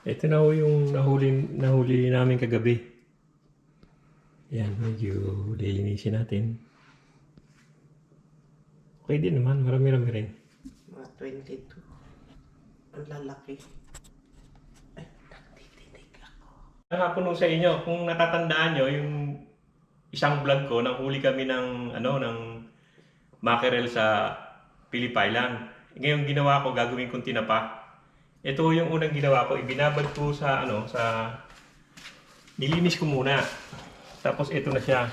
Ito na ho yung nahuli, nahuli namin kagabi. Yan, medyo lilinisin natin. Okay din naman, marami-rami rin. Mga 22. Ang lalaki. Ay, nagtitinig ako. Kahapon nung sa inyo, kung natatandaan nyo, yung isang vlog ko, nang huli kami ng, ano, ng mackerel sa Phillip Island. Ngayon ginawa ko, gagawin kong tinapa. Ito yung unang ginawa ko, ibinabad ko sa, ano, sa, nilinis ko muna. Tapos ito na siya.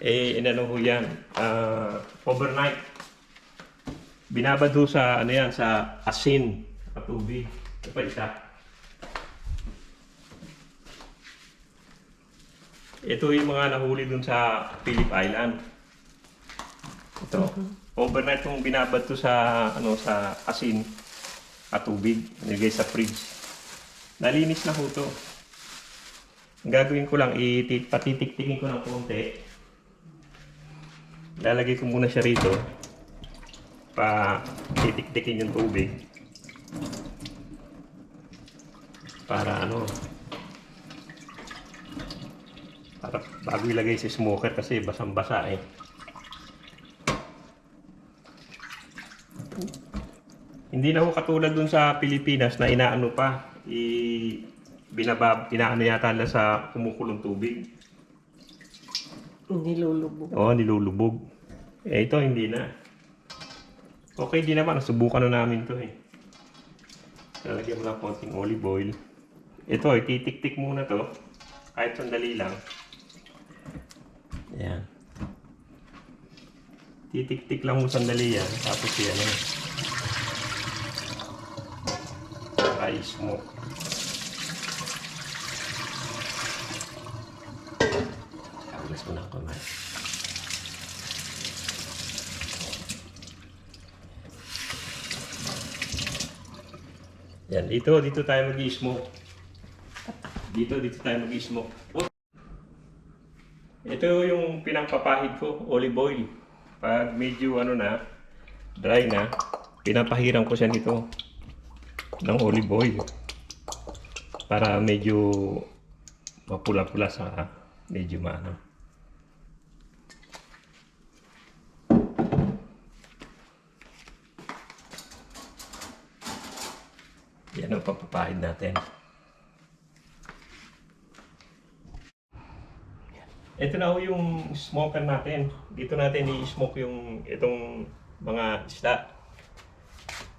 Eh, inano ko yan, ah, overnight. Binabad ko sa, ano yan, sa asin, sa tubig. Ito pa isa. Ito yung mga nahuli dun sa Phillip Island. Ito. Overnight kong binabad to sa ano sa asin at tubig. Nilagay sa fridge. Nalinis na ho to. Ang gagawin ko lang, patitiktikin ko ng konti. Lalagay ko muna siya rito. Pa titiktikin yung tubig. Para ano, para bago ilagay sa smoker kasi basang-basa eh. Hindi na ho katulad dun sa Pilipinas na inaano pa, i binabab, inaano yata nila sa kumukulong tubig. Nilulubog. Oo, nilulubog. Eh ito hindi na. Okay din naman, nasubukan na namin to eh. Lalagyan mo lang konting olive oil. Ito, ititik-tik muna to. Kahit sandali lang. Ayan. Titik-tik lang mo sandali yan. Tapos yan eh. Para i-smoke. Tapos mo na ako man. Yan, dito, dito tayo mag-i-smoke. Dito, dito tayo mag-i-smoke. Ito yung pinangpapahid ko, olive oil. Pag medyo ano na, dry na, pinapahiram ko siya nito ng olive oil. Para medyo mapula-pula sa medyo maano. Yan ang papapahid natin. Ito na yung smoker natin. Dito natin i-smoke yung itong mga isda.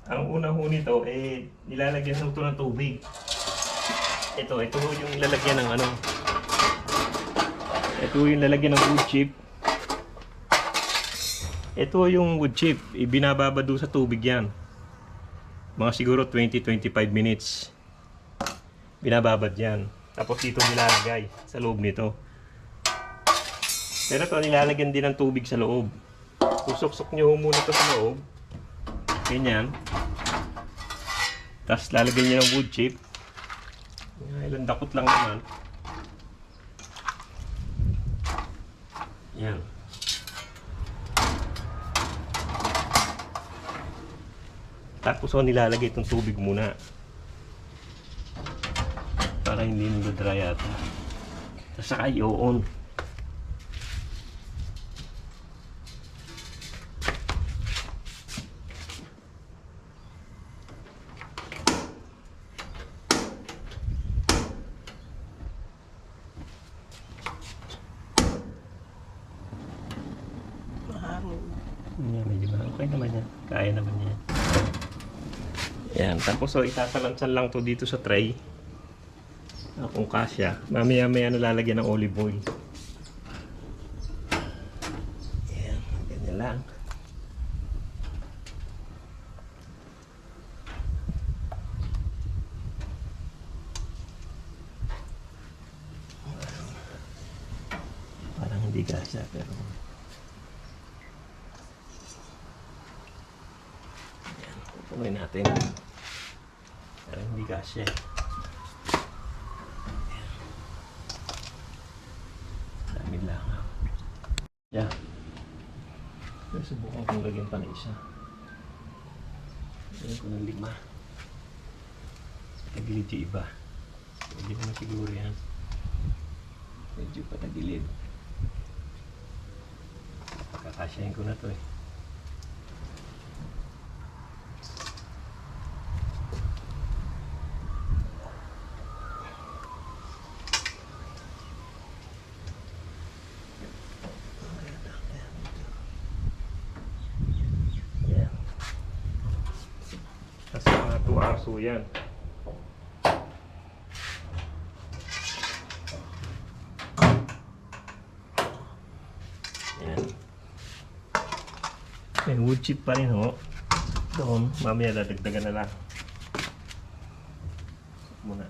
Ang una ho nito, eh, nilalagyan ho ito ng tubig. Ito, ito ho yung lalagyan ng ano. Ito ho yung lalagyan ng wood chip. Ito ho yung wood chip. Ibinababado sa tubig yan. Mga siguro 20-25 minutes. Binababad yan. Tapos dito nilalagay sa loob nito. Pero ito, nilalagyan din ng tubig sa loob. Susuksok nyo muna ito sa loob. Ganyan. Tapos lalagyan nyo ng wood chip. Yan, Ilang dakot lang naman. Yan. Tapos oh, nilalagay itong tubig muna. Para hindi nilo dry ata. Tapos saka i-on. Mahangin. Yan, medyo ba? Okay naman yan. Kaya naman yan. Yan. Tapos so, isasalansan lang to dito sa tray. Ah, kung kasya. Mamaya maya na lalagyan ng olive oil. Yan. Ganyan lang. Parang hindi kasya pero Tuloy natin. Pero hindi kasya. Dami lang. Yeah. Pero subukan kong lagyan pa na isa. Lagyan ko ng lima. Tagilid yung iba. Pwede naman siguro yan. Medyo patagilid. Kakasyahin ko na to eh. Yan. Kasi mga 2 hours po yan. Yan. May wood chip pa rin ho. Doon, mamaya dadagdagan na lang. Muna.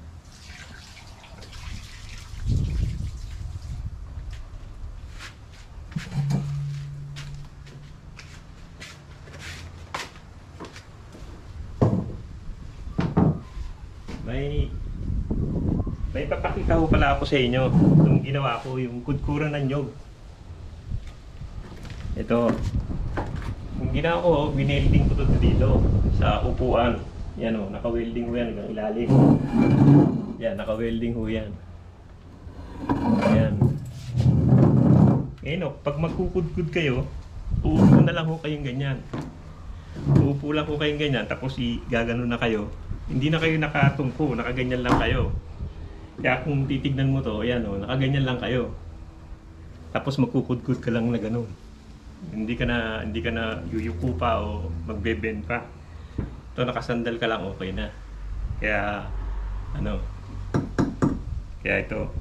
May may papakita ko pala ako sa inyo. Itong ginawa ko, yung kudkuran ng nyog. Ito. Yung ginawa ko, binelding ko to dito sa upuan. Yan o, naka-welding ho yan hanggang ilalim. Yan, naka-welding ho yan. Ayan. Ngayon o, pag magkukudkud kayo, uupo na lang ho kayong ganyan. Uupo lang ho kayong ganyan, tapos i gaganon na kayo. Hindi na kayo nakatungko, nakaganyan lang kayo. Kaya kung titignan mo to, ayan o, nakaganyan lang kayo. Tapos magkukudkud ka lang na ganun. Hindi ka na hindi ka na yuyuko pa o magbebend pa. Ito nakasandal ka lang okay na. Kaya ano kaya ito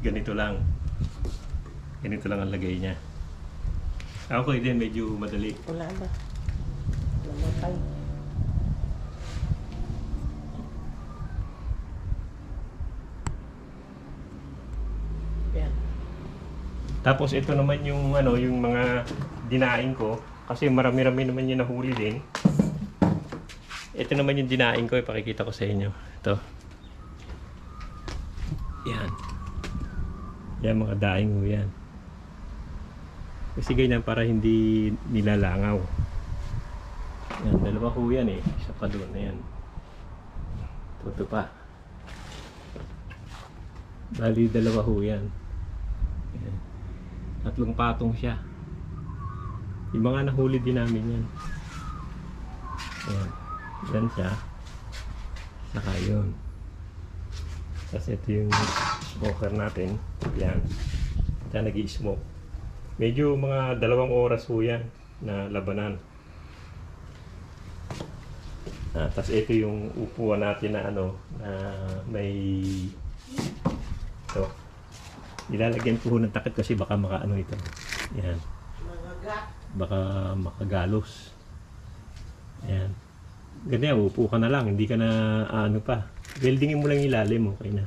ganito lang. Ganito lang ang lagay niya. Okay din medyo madali. Wala na. Namatay. Yan. Tapos ito naman yung ano, yung mga dinaing ko kasi marami-rami naman yung nahuli din. Ito naman yung dinaing ko, ipakikita ko sa inyo. Ito. Yan. Yan mga daing mo yan. Kasi ganyan para hindi nilalangaw. Yan, dalawa ho yan eh. Isa pa doon na yan. Toto pa. Bali, dalawa ho yan. Yan. Tatlong patong siya. Yung mga nahuli din namin yan. Ayan. Yan siya. Saka yun. Tapos ito yung smoker natin. Yan. Diyan nag smoke Medyo mga dalawang oras po yan na labanan. Ah, tapos ito yung upuan natin na ano, na may ito. Ilalagyan ko ng takip kasi baka makaano ito. Yan. Baka makagalos. Yan. Ganyan, upo ka na lang. Hindi ka na ano pa. Weldingin mo lang ilalim. Okay na.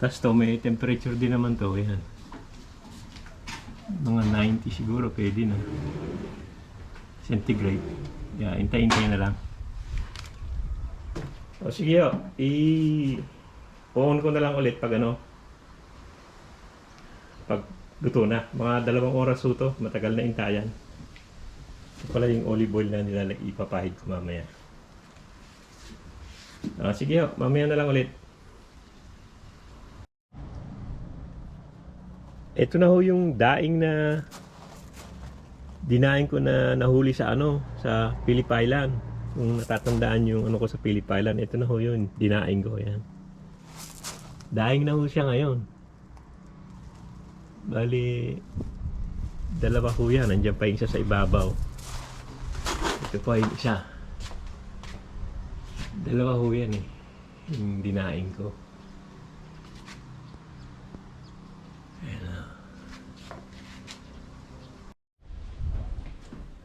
Tapos to, may temperature din naman to. Yan. Mga 90 siguro. Pwede na. Centigrade. Yeah, intay-intay na lang. O sige o. I- on ko na lang ulit pag ano. Pag luto na. Mga dalawang oras ho to. Matagal na intayan. Ito pala yung olive oil na nilalag ipapahid ko mamaya. Ah, sige ho, mamaya na lang ulit. Ito na ho yung daing na dinaing ko na nahuli sa ano, sa Phillip Island. Kung natatandaan yung ano ko sa Phillip Island, ito na ho yun, dinaing ko yan. Daing na ho siya ngayon. Bali, dalawa ho yan, nandiyan pa yung isa sa ibabaw. Ito pa yung isa. Dalawa ho yan eh. Yung dinaing ko. Ayan na.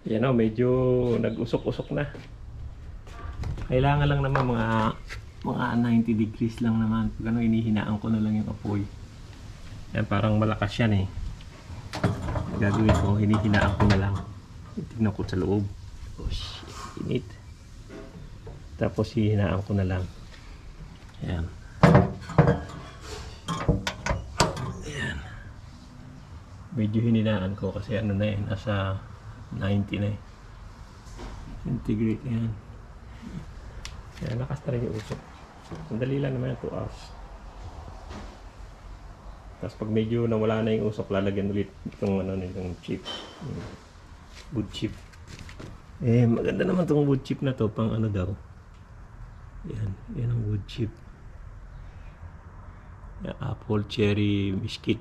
Yan o, medyo nag-usok-usok na. Kailangan lang naman mga mga 90 degrees lang naman. Pag ano, inihinaan ko na lang yung apoy. Yan, parang malakas yan eh. Gagawin ko, hinihinaan ko na lang. Tignan ko sa loob. Oh shit, init. Tapos hihinaan ko na lang. Ayan. Ayan. Medyo hininaan ko kasi ano na eh, nasa 90 na eh. Centigrade yan. Ayan, lakas na rin yung usok. Sandali lang naman, 2 hours. Tapos pag medyo nawala na yung usok, lalagyan ulit itong ano nitong chip. Yung wood chip. Eh, maganda naman tong wood chip na to, pang ano daw. Yan, yan ang wood chip. Yan, apple cherry biscuit.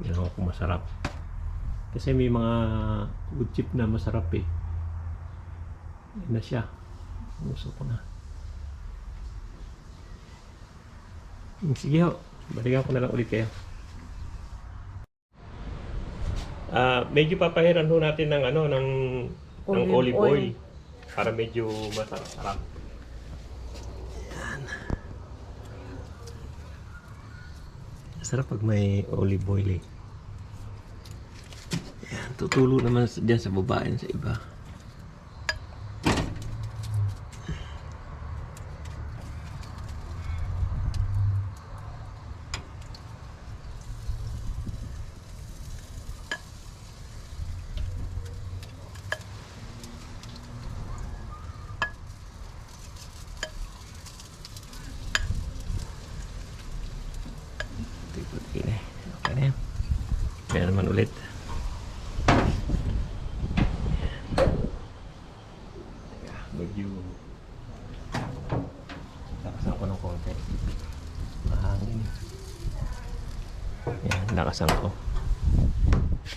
Yan ako masarap. Kasi may mga wood chip na masarap eh. Yan na siya. Gusto ko na. Sige ho. Balikan ko na lang ulit kayo. Ah, medyo papahiran ho natin ng ano ng ng Olive olive oil, oil. para medyo masarap. Sarap pag may olive oil eh. Yan, tutulo naman sa- dyan sa babae sa iba. Tikot ini. Okay na yan. Kaya naman ulit. Teka, medyo lakasan ko ng konti. Mahangin. Yan, lakasan ko.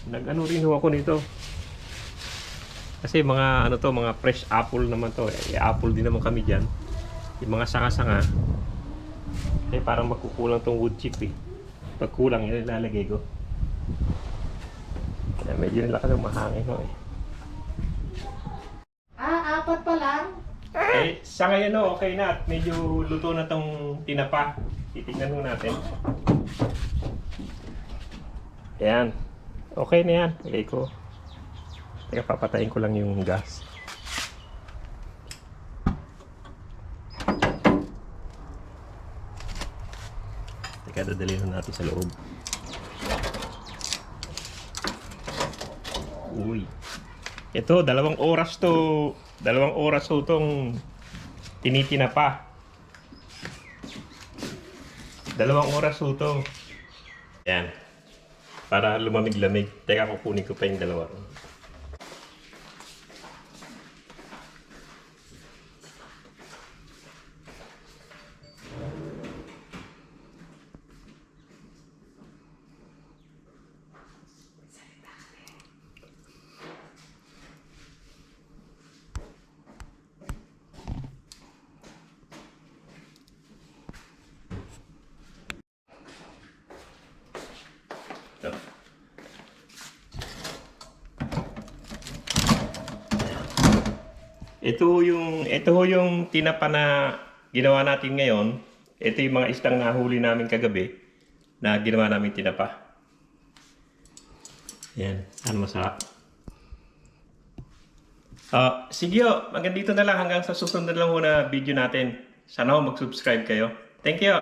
Nag-ano rin ho ako nito. Kasi mga ano to, mga fresh apple naman to. Eh, apple din naman kami diyan. Yung mga sanga-sanga, eh parang magkukulang tong wood chip eh. Pag kulang yun, ilalagay ko. Kaya medyo nalakas ang mahangin ho eh. Ah, apat pa lang? Eh, sa ngayon no, okay na at medyo luto na tong tinapa. Titignan mo natin. Ayan. Okay na yan. Lagay ko. Teka, papatayin ko lang yung gas. Teka, dadalhin na natin sa loob. Uy. Ito, dalawang oras to. Dalawang oras to itong tinitina pa. Dalawang oras to to. Para lumamig-lamig. Teka, kukunin ko pa yung dalawa. Ito yung ito yung tinapa na ginawa natin ngayon. Ito yung mga istang nahuli namin kagabi na ginawa namin tinapa. Yan, ano masarap. Ah, sige ho, hanggang na lang hanggang sa susunod na lang ho na video natin. Sana ho mag-subscribe kayo. Thank you.